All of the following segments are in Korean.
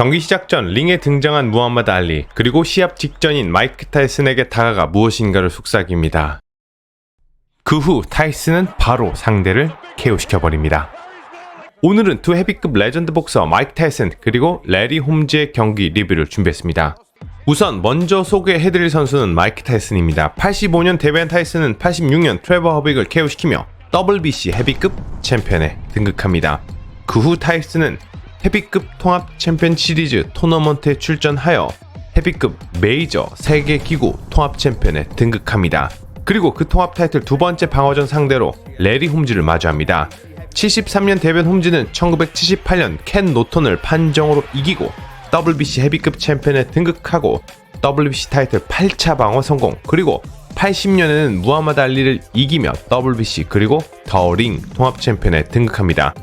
경기 시작 전 링에 등장한 무함마드 알리 그리고 시합 직전인 마이크 타이슨에게 다가가 무엇인가를 속삭입니다. 그 후 타이슨은 바로 상대를 KO시켜버립니다. 오늘은 두 헤비급 레전드 복서 마이크 타이슨 그리고 레리 홈즈의 경기 리뷰를 준비했습니다. 우선 먼저 소개해드릴 선수는 마이크 타이슨입니다. 85년 데뷔한 타이슨은 86년 트레버 허빅을 KO시키며 WBC 헤비급 챔피언에 등극합니다. 그 후 타이슨은 헤비급 통합 챔피언 시리즈 토너먼트에 출전하여 헤비급 메이저 세계 기구 통합 챔피언에 등극합니다. 그리고 그 통합 타이틀 두 번째 방어전 상대로 레리 홈즈를 마주합니다. 73년 데뷔 홈즈는 1978년 켄 노턴을 판정으로 이기고 WBC 헤비급 챔피언에 등극하고 WBC 타이틀 8차 방어 성공 그리고 80년에는 무하마드 알리를 이기며 WBC 그리고 더링 통합 챔피언에 등극합니다.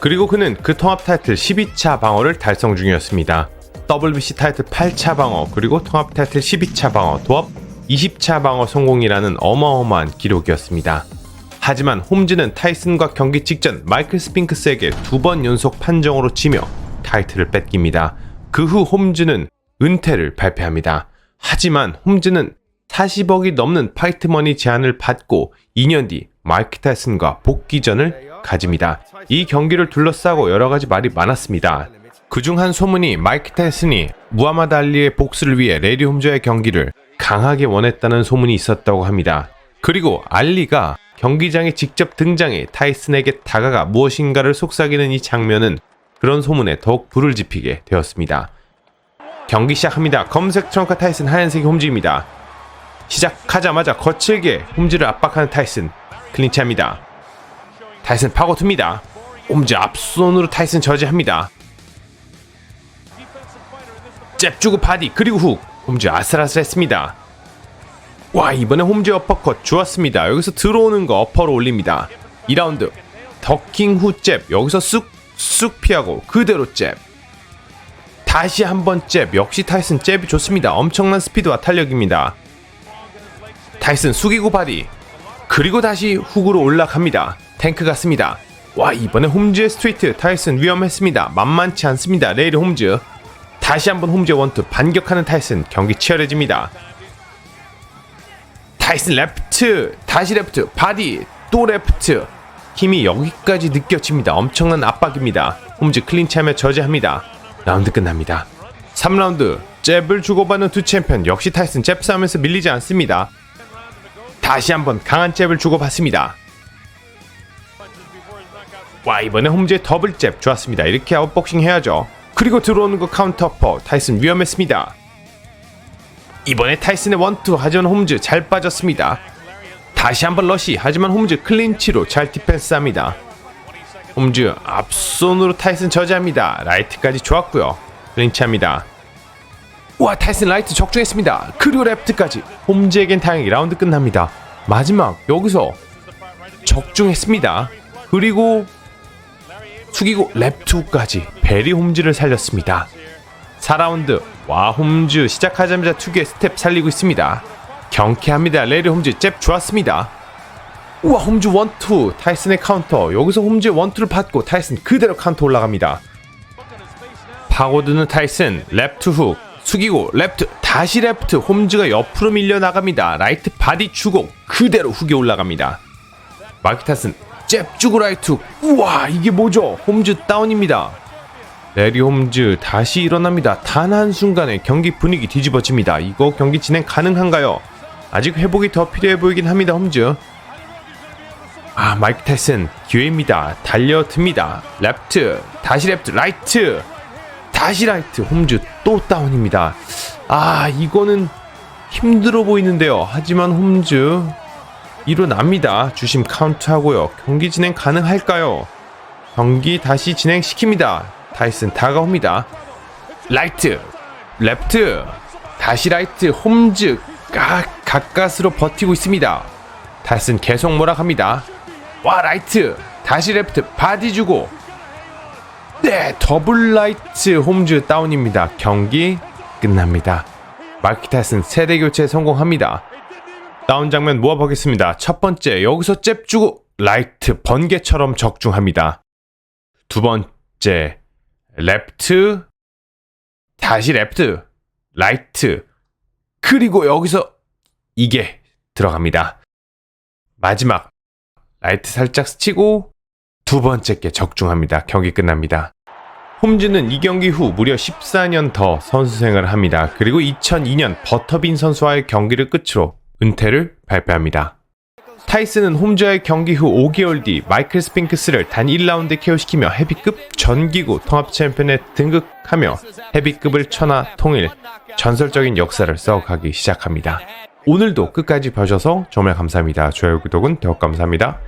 그리고 그는 그 통합 타이틀 12차 방어를 달성 중이었습니다. WBC 타이틀 8차 방어 그리고 통합 타이틀 12차 방어 도합 20차 방어 성공이라는 어마어마한 기록이었습니다. 하지만 홈즈는 타이슨과 경기 직전 마이클 스핑크스에게 두 번 연속 판정으로 지며 타이틀을 뺏깁니다. 그 후 홈즈는 은퇴를 발표합니다. 하지만 홈즈는 40억이 넘는 파이트머니 제안을 받고 2년 뒤 마이크 타이슨과 복귀전을 가집니다. 이 경기를 둘러싸고 여러 가지 말이 많았습니다. 그중 한 소문이 마이크 타이슨이 무하마드 알리의 복수를 위해 레리 홈즈의 경기를 강하게 원했다는 소문이 있었다고 합니다. 그리고 알리가 경기장에 직접 등장해 타이슨에게 다가가 무엇인가를 속삭이는 이 장면은 그런 소문에 더욱 불을 지피게 되었습니다. 경기 시작합니다. 검색 트렁크 타이슨 하얀색 홈즈입니다. 시작하자마자 거칠게 홈즈를 압박하는 타이슨 클린치합니다. 타이슨 파고듭니다. 홈즈 앞손으로 타이슨 저지합니다. 잽 주고 바디 그리고 훅 홈즈 아슬아슬했습니다. 와 이번에 홈즈 어퍼컷 좋았습니다. 여기서 들어오는 거 어퍼로 올립니다. 2라운드 더킹 후 잽 여기서 쑥쑥 피하고 그대로 잽 다시 한번 잽 역시 타이슨 잽이 좋습니다. 엄청난 스피드와 탄력입니다. 타이슨 숙이고 바디 그리고 다시 훅으로 올라갑니다. 탱크 같습니다. 와 이번에 홈즈의 스트레이트 타이슨 위험했습니다. 만만치 않습니다. 레이리 홈즈 다시 한번 홈즈의 원투 반격하는 타이슨 경기 치열해집니다. 타이슨 레프트 다시 레프트 바디 또 레프트 힘이 여기까지 느껴집니다. 엄청난 압박입니다. 홈즈 클린치하며 저지합니다. 라운드 끝납니다. 3라운드 잽을 주고받는 두 챔피언 역시 타이슨 잽 싸움에서 밀리지 않습니다. 다시 한번 강한 잽을 주고받습니다. 와 이번에 홈즈의 더블 잽 좋았습니다. 이렇게 아웃복싱 해야죠. 그리고 들어오는 거 카운터퍼 타이슨 위험했습니다. 이번에 타이슨의 원투 하지만 홈즈 잘 빠졌습니다. 다시 한번 러시 하지만 홈즈 클린치로 잘 디펜스합니다. 홈즈 앞손으로 타이슨 저지합니다. 라이트까지 좋았고요. 클린치합니다. 와 타이슨 라이트 적중했습니다. 그리고 레프트까지 홈즈에겐 다행히 라운드 끝납니다. 마지막 여기서 적중했습니다. 그리고 숙이고 랩투까지 베리 홈즈를 살렸습니다. 4라운드 와 홈즈 시작하자마자 투개 스텝 살리고 있습니다. 경쾌합니다. 레리 홈즈 잽 좋았습니다. 우와 홈즈 원투 타이슨의 카운터 여기서 홈즈의 원투를 받고 타이슨 그대로 카운터 올라갑니다. 파고드는 타이슨 랩투 훅 숙이고 랩트 다시 랩트 홈즈가 옆으로 밀려 나갑니다. 라이트 바디 주고 그대로 훅이 올라갑니다. 마이크 타이슨 잽 주고 라이트 훅. 우와 이게 뭐죠? 홈즈 다운입니다. 레리 홈즈 다시 일어납니다. 단 한순간에 경기 분위기 뒤집어집니다. 이거 경기 진행 가능한가요? 아직 회복이 더 필요해 보이긴 합니다. 홈즈. 아 마이크 타이슨 기회입니다. 달려듭니다. 랩트 다시 랩트 라이트 다시 라이트 홈즈 또 다운입니다. 아 이거는 힘들어 보이는데요. 하지만 홈즈 일어납니다. 주심 카운트하고요. 경기 진행 가능할까요? 경기 다시 진행시킵니다. 타이슨 다가옵니다. 라이트, 랩트, 다시 라이트, 홈즈, 아, 가까스로 버티고 있습니다. 타이슨 계속 몰아갑니다. 와, 라이트, 다시 랩트, 바디 주고. 네, 더블 라이트, 홈즈 다운입니다. 경기 끝납니다. 마키 타이슨 세대 교체 성공합니다. 다운 장면 모아보겠습니다. 첫 번째, 여기서 잽 주고 라이트 번개처럼 적중합니다. 두 번째, 랩트 다시 레프트, 라이트, 그리고 여기서 이게 들어갑니다. 마지막 라이트 살짝 스치고 두 번째 게 적중합니다. 경기 끝납니다. 홈즈는 이 경기 후 무려 14년 더 선수 생활을 합니다. 그리고 2002년 버터빈 선수와의 경기를 끝으로 은퇴를 발표합니다. 타이슨은 홈즈와의 경기 후 5개월 뒤 마이클 스핑크스를 단 1라운드 KO시키며 헤비급 전기구 통합 챔피언에 등극하며 헤비급을 천하 통일 전설적인 역사를 써가기 시작합니다. 오늘도 끝까지 봐주셔서 정말 감사합니다. 좋아요, 구독은 더욱 감사합니다.